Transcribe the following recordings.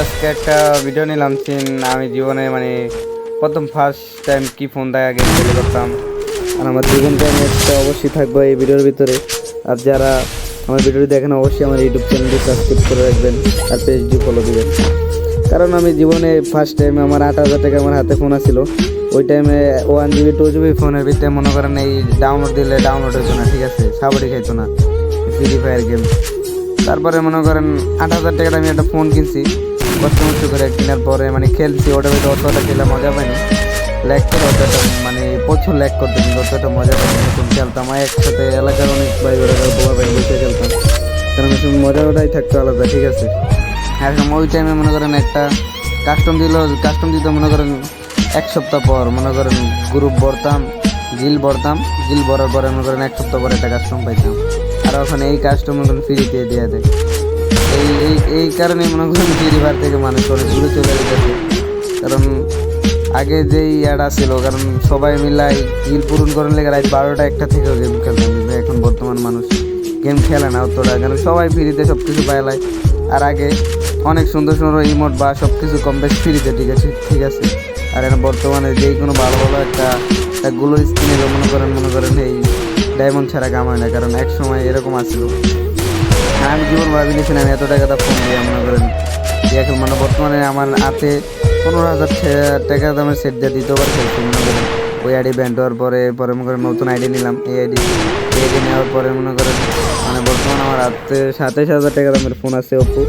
আজকে একটা ভিডিও নিলাম, সিন। আমি জীবনে মানে প্রথম ফার্স্ট টাইম কি ফোন দেখা গেম খেলে করতাম। আর আমার জীবন একটা অবশ্যই থাকবে এই ভিডিওর ভিতরে। আর যারা আমার ভিডিওটি দেখেন, অবশ্যই আমার ইউটিউব চ্যানেলটি সাবস্ক্রাইব করে রাখবেন আর পেজটি ফলো দিবেন কারণ আমি জীবনে ফার্স্ট টাইম আমার আট হাজার টাকা আমার হাতে ফোন আছিল। ওই টাইমে ওয়ান জিবি টু জিবি ফোনের ভিতরে মনে করেন এই ডাউনলোড দিলে ডাউনলোড হতো না, ঠিক আছে? সাবরি খাইতো না ফ্রি ফায়ার গেম তারপরে মনে করেন আট হাজার টাকার আমি একটা ফোন কিনছি। কষ্ট মষ্ট করে কেনার পরে মানে খেলছি, ওটা ভিতরে অতটা খেলে মজা পাইনি। ল্যাক করে অতটা মানে প্রচুর ল্যাক করতে কিন্তু অতটা মজা পাইনি। নতুন খেলতাম, আর একসাথে এলাকার অনেক ভাই ওরা বোয়া ভাই বসে খেলতাম। কারণ শুধু মজা ওটাই থাকতো আলাদা, ঠিক আছে? এখন ওই টাইমে মনে করেন একটা কাস্টম দিল কাস্টম দিতে মনে করেন এক সপ্তাহ পর মনে করেন গ্রুপ ভরতাম গিল ভরতাম গিল ভরার পরে মনে করেন এক সপ্তাহ পরে একটা কাস্টম পাইতাম। আর ওখানে এই কাস্টম মনে করেন ফ্রিতে দিয়ে দেয়। এই এই এই কারণে মনে করেন ফায়ার থেকে মানুষ অনেক দূরে চলে যেতেছে কারণ আগে যেই ইয়াটা ছিল, কারণ সবাই মিলাই গিল পূরণ করার লেগে রাত বারোটা একটা থেকেও গেম খেলতাম, কিন্তু এখন বর্তমান মানুষ গেম খেলে না অতটা। কারণ সবাই ফ্রিতে সব কিছু পাইলায় আর আগে অনেক সুন্দর সুন্দর ইমোট বা সব কিছু কম বেশ ফ্রিতে ঠিক আছে ঠিক আছে। আর এখন বর্তমানে যেই কোনো ভালো ভালো একটা গুলো স্কিনে মনে করেন মনে করেন এই ডায়মন্ড ছাড়া কামায় না। কারণ এক সময় এরকম আসছিল আমি জীবন ভাবি ভাবিয়েছিলাম আমি এত টাকাটা ফোন দিয়ে মনে করেন এখন মানে বর্তমানে আমার হাতে পনেরো হাজার টাকা দামের সেট দিয়ে দিতে খেলছি মনে করেন। ওই আইডি ব্যান্ড হওয়ার পরে পরে মনে করেন নতুন আইডি নিলাম, এই আইডি এই আইডি নেওয়ার পরে মনে করেন মানে বর্তমানে আমার হাতে সাতাইশ হাজার টাকা দামের ফোন আছে ওপো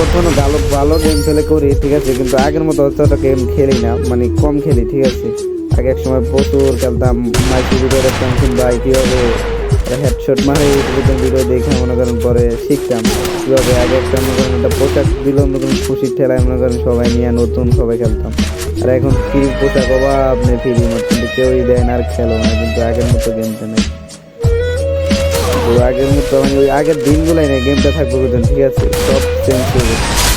বর্তমানে ভালো ভালো গেম খেলে করি, ঠিক আছে, কিন্তু আগের মতো অতটা গেম খেলি না মানে কম খেলি, ঠিক আছে। আগে এক সময় প্রচুর খেলতাম মাইকি ভিডিও দেখতাম কিংবা কীভাবে হেডশট মারে ইউটিউবে ভিডিও দেখে মনে করেন পরে শিখতাম। কীভাবে আগে একটা মনে করেন একটা পোশাক দিল, মনে করেন খুশির ঠেলায় মনে করেন সবাই নিয়ে নতুন সবাই খেলতাম। আর এখন ফ্রি পোশাক অভাব আপনি ফ্রি মত, কিন্তু কেউই দেয় না আর খেলো না, কিন্তু আগের মতো গেমটা নেই। তো আগের মতো মানে ওই আগের দিনগুলোই নেই গেমটা থাকবে ঠিক আছে? সব চেঞ্জ হয়ে গেছে।